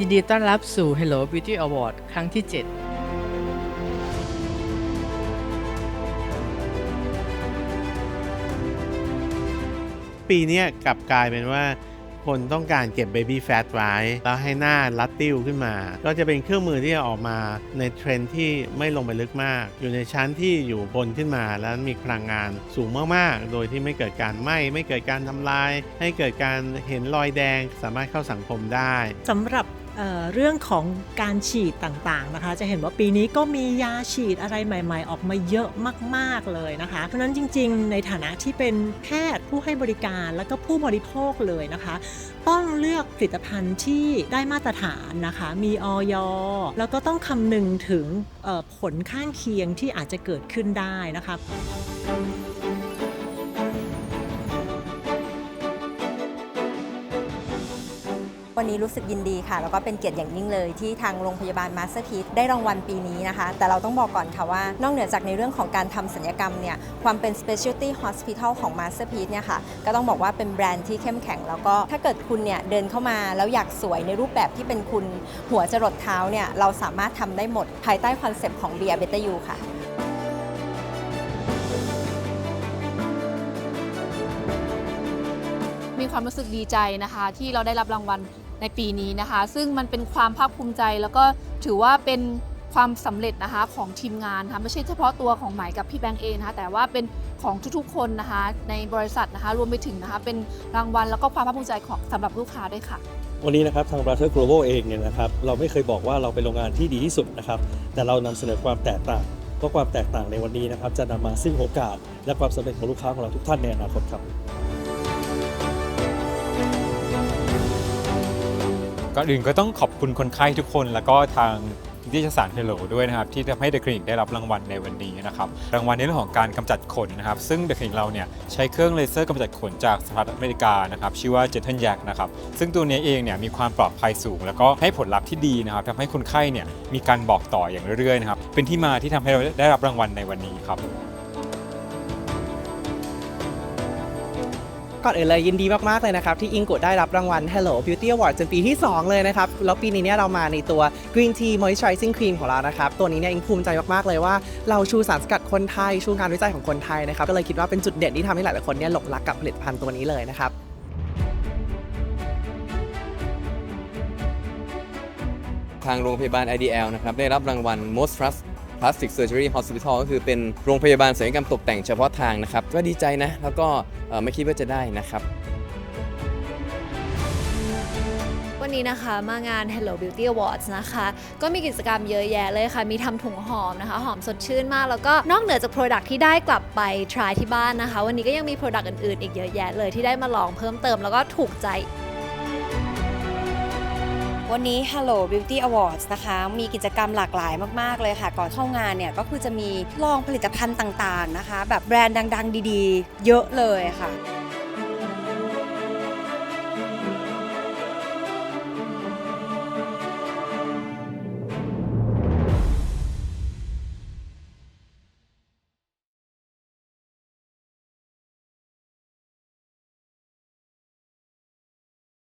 ยินดีต้อนรับสู่ Hello Beauty Award ครั้งที่ 7ปีนี้กลับกลายเป็นว่า คนต้องการเก็บ Baby Fat ไว้ แล้วให้หน้ารัดติ้วขึ้นมา ก็จะเป็นเครื่องมือที่จะออกมาในเทรนที่ไม่ลงไปลึกมาก อยู่ในชั้นที่อยู่บนขึ้นมา แล้วมีพลังงานสูงมาก ๆ โดยที่ไม่เกิดการไหม้ไม่เกิดการทำลาย ให้เกิดการเห็นรอยแดงสามารถเข้าสังคมได้สำหรับ เเรื่องของการฉีดต่างๆนะคะ จะเห็นว่าปีนี้ก็มียาฉีดอะไรใหม่ ๆ ออกมาเยอะมากๆเลยนะคะ เพราะนั้นจริงๆ ในฐานะที่เป็นแพทย์ผู้ให้บริการแล้วก็ผู้บริโภคเลยนะคะ ต้องเลือกผลิตภัณฑ์ที่ได้มาตรฐานนะคะ มีออยแล้วก็ต้องคำนึงถึงผลข้างเคียงที่อาจจะเกิดขึ้นได้นะคะ วันนี้รู้สึกยินดีค่ะ แล้วก็เป็นเกียรติอย่างยิ่งเลยที่ทางโรงพยาบาลมาสเตอร์พีได้รางวัลปีนี้นะคะ แต่เราต้องบอกก่อนค่ะว่า นอกเหนือจากในเรื่องของการทำศัลยกรรมเนี่ย ความเป็น specialty hospital ของ Masterpiece เนี่ยค่ะ ก็ต้องบอกว่าเป็นแบรนด์ที่เข้มแข็ง แล้วก็ถ้าเกิดคุณเนี่ยเดินเข้ามาแล้วอยากสวยในรูปแบบที่เป็นคุณหัวจรดเท้าเนี่ย เราสามารถทำได้หมดภายใต้คอนเซปต์ของ Be a Better You ค่ะมีความรู้สึกดีใจนะคะ ที่เราได้รับรางวัล ในปีนี้นะคะ ซึ่งมันเป็นความภาคภูมิใจแล้วก็ถือว่าเป็นความสำเร็จนะคะของทีมงานนะคะไม่ใช่เฉพาะตัวของหมายกับพี่แบงค์เองนะคะแต่ว่าเป็นของทุกๆคนนะคะในบริษัทนะคะรวมไปถึงนะคะเป็นรางวัลแล้วก็ความภาคภูมิใจของสำหรับลูกค้าด้วยค่ะ วันนี้นะครับทาง Brother Global เองเนี่ยนะครับเราไม่เคยบอกว่าเราเป็นโรงงานที่ดีที่สุดนะครับแต่เรานำเสนอความแตกต่างเพราะความแตกต่างในวันนี้นะครับจะนำมาซึ่งโอกาส และความสำเร็จของลูกค้าของเราทุกท่านในอนาคตครับ ก่อนอื่นก็ต้องขอบคุณคนไข้ทุกคน แล้วก็ทางนิติสารเฮลโลด้วยนะครับ ที่ทำให้เดอะคลินิกได้รับรางวัลในวันนี้นะครับรางวัลในเรื่องของการกำจัดขนนะครับ ซึ่งเดอะคลินิกเราเนี่ยใช้เครื่องเลเซอร์กำจัดขนจากสหรัฐอเมริกานะครับชื่อว่าเจ n เท y แยกนะครับซึ่งตัวนี้เองเนี่ยมีความปลอดภัยสูง แล้วก็ให้ผลลัพธ์ที่ดีนะครับทำให้คนไข้เนี่ยมีการบอกต่ออย่างเรื่อยๆนะครับเป็นที่มาที่ทำให้เราได้รับรางวัลในวันนี้ครับ ก่อนอื่นเลยยินดีมากๆเลยนะครับ ที่อิงกุได้รับรางวัล Hello Beauty Award จนปีที่ 2 เลยนะครับ แล้วปีนี้เนี่ยเรามาในตัว Green Tea Moisturizing Cream ของเรานะครับ ตัวนี้เนี่ยอิงภูมิใจมากๆเลยว่าเราชูสารสกัดคนไทย ชูงานวิจัยของคนไทยนะครับ ก็เลยคิดว่าเป็นจุดเด่นที่ทำให้หลายๆคนเนี่ยหลงรักกับผลิตภัณฑ์ตัวนี้เลยนะครับทางโรงพยาบาล IDL นะครับได้รับรางวัล Most Trust Plastic Surgery Hospital ก็คือเป็นโรงพยาบาลศัลยกรรมตกแต่งเฉพาะทางนะครับ ก็ดีใจนะ แล้วก็ไม่คิดว่าจะได้นะครับวันนี้นะคะมางาน Hello Beauty Awards นะคะ ก็มีกิจกรรมเยอะแยะเลยค่ะ มีทำถุงหอมนะคะ หอมสดชื่นมาก แล้วก็นอกเหนือจาก Product ที่ได้กลับไป try ที่บ้านนะคะ วันนี้ก็ยังมี Product อื่นๆ อีกเยอะแยะเลยที่ได้มาลองเพิ่มเติมแล้วก็ถูกใจ วันนี้ Hello Beauty Awards นะคะ มีกิจกรรมหลากหลายมาก ๆ เลยค่ะ ก่อนเข้างานเนี่ย ก็คือจะมีลองผลิตภัณฑ์ต่าง ๆ นะคะ แบบแบรนด์ดัง ๆ ดี ๆ เยอะเลยค่ะ